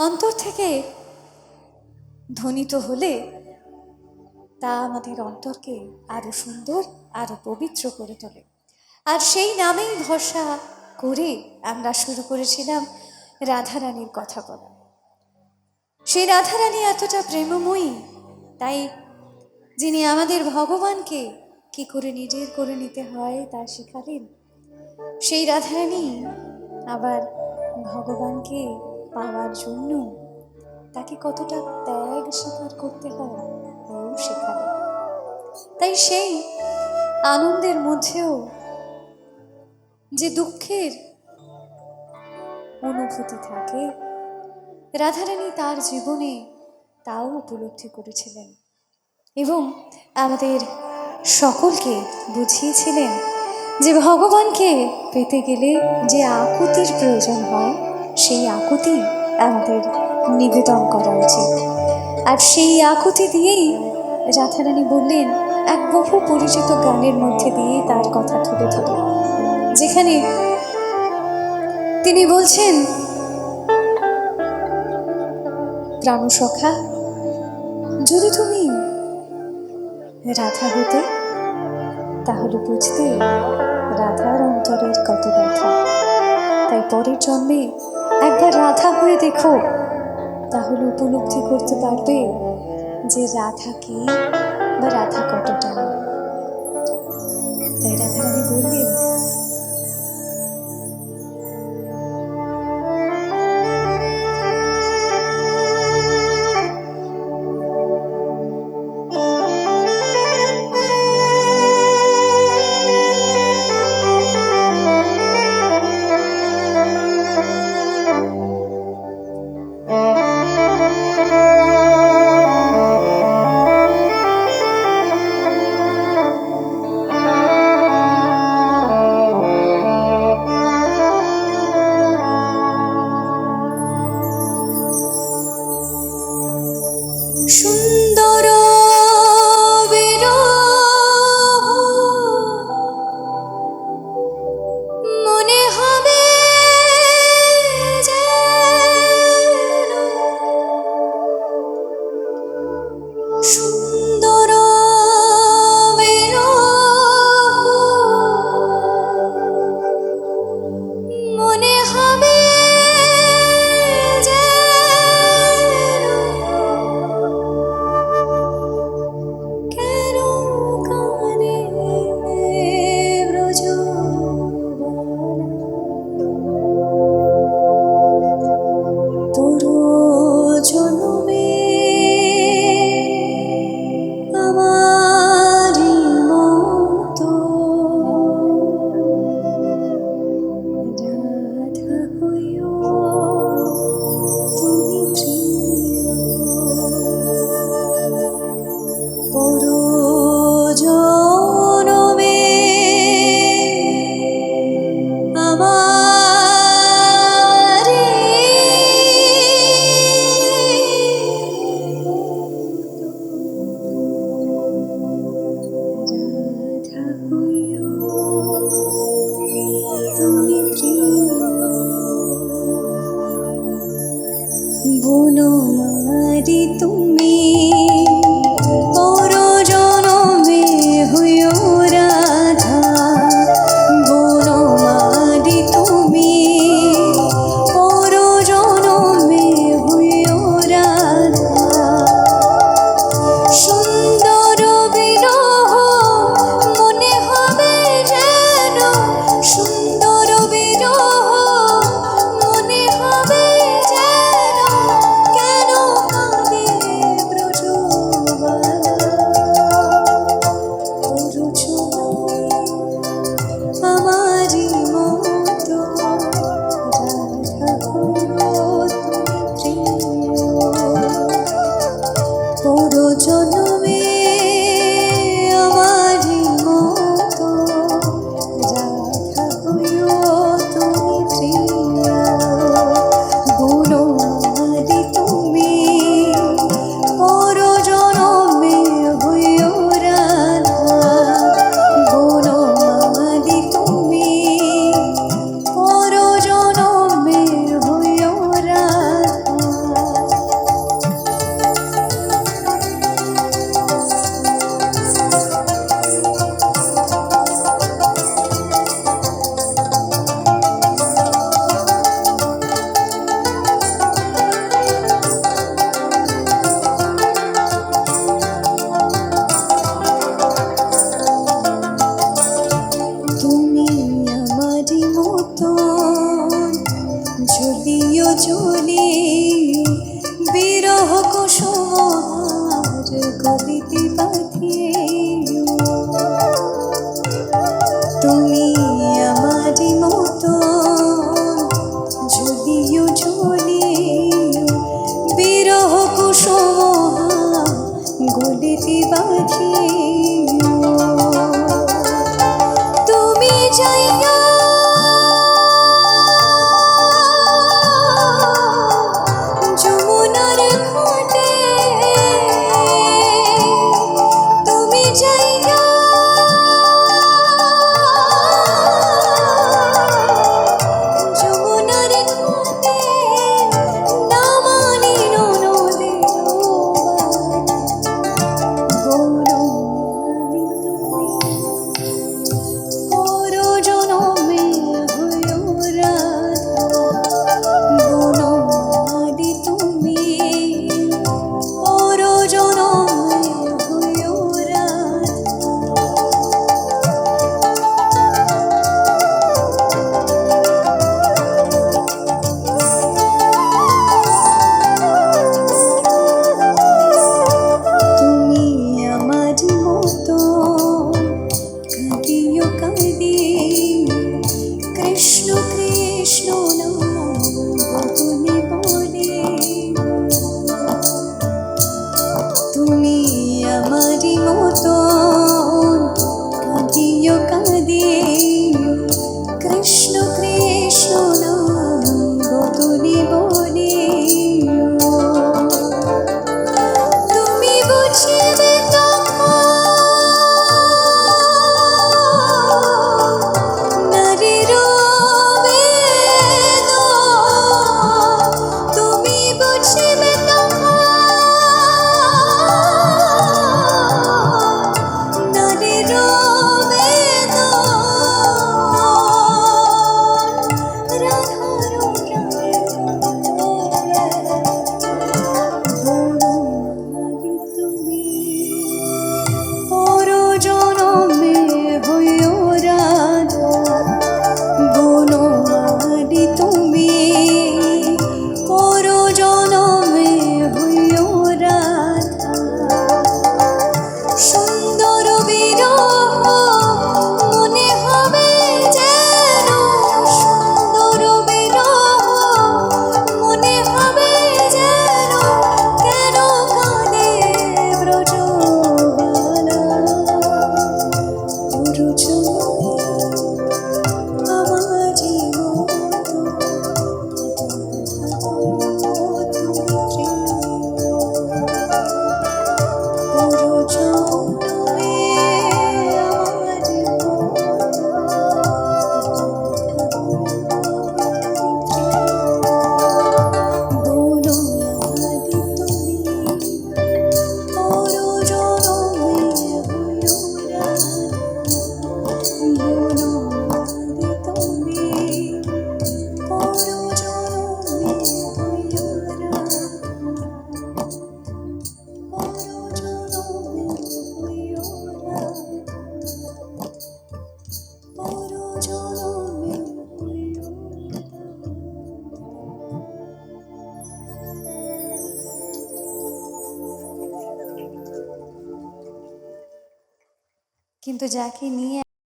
অন্তর থেকে ধ্বনিত হলে তা আমাদের অন্তরকে আরও সুন্দর আরও পবিত্র করে তোলে। আর সেই নামেই ভরসা করে আমরা শুরু করেছিলাম রাধারানীর কথা বলা। সেই রাধারানী এতটা প্রেমময়ী, তাই যিনি আমাদের ভগবানকে কি করে নিজের করে নিতে হয় তা শেখালেন, সেই রাধারানী আবার ভগবানকে পাওয়ার জন্য তাকে কতটা ত্যাগ স্বীকার করতে হয়, তাও শেখালেন তাই সেই আনন্দের মধ্যেও যে দুঃখের অনুভূতি থাকে, রাধারানী তার জীবনে তাও উপলব্ধি করেছিলেন এবং আমাদের সকলকে বুঝিয়েছিলেন যে ভগবানকে পেতে গেলে যে আকুতির প্রয়োজন হয় সেই আকুতি আমাদের নিবেদন করা উচিত। আর সেই আকুতি দিয়েই রাধারানী বললেন, এক বহু পরিচিত গানের মধ্যে দিয়ে তার কথা তুলে ধরে যেখানে তিনি বলছেন প্রাণসখা যদি তুমি রাধা হতে, তাহলে বুঝতে রাধার অন্তরের কত ব্যথা। তাই পরের জন্মে একবার রাধা হয়ে দেখো। তাহলে উপলব্ধি করতে পারবে যে রাধা কি বা রাধা কতটা। তাই রাধারানী বললেন Bye. আমারই মতো কিন্তু যাকে নিয়ে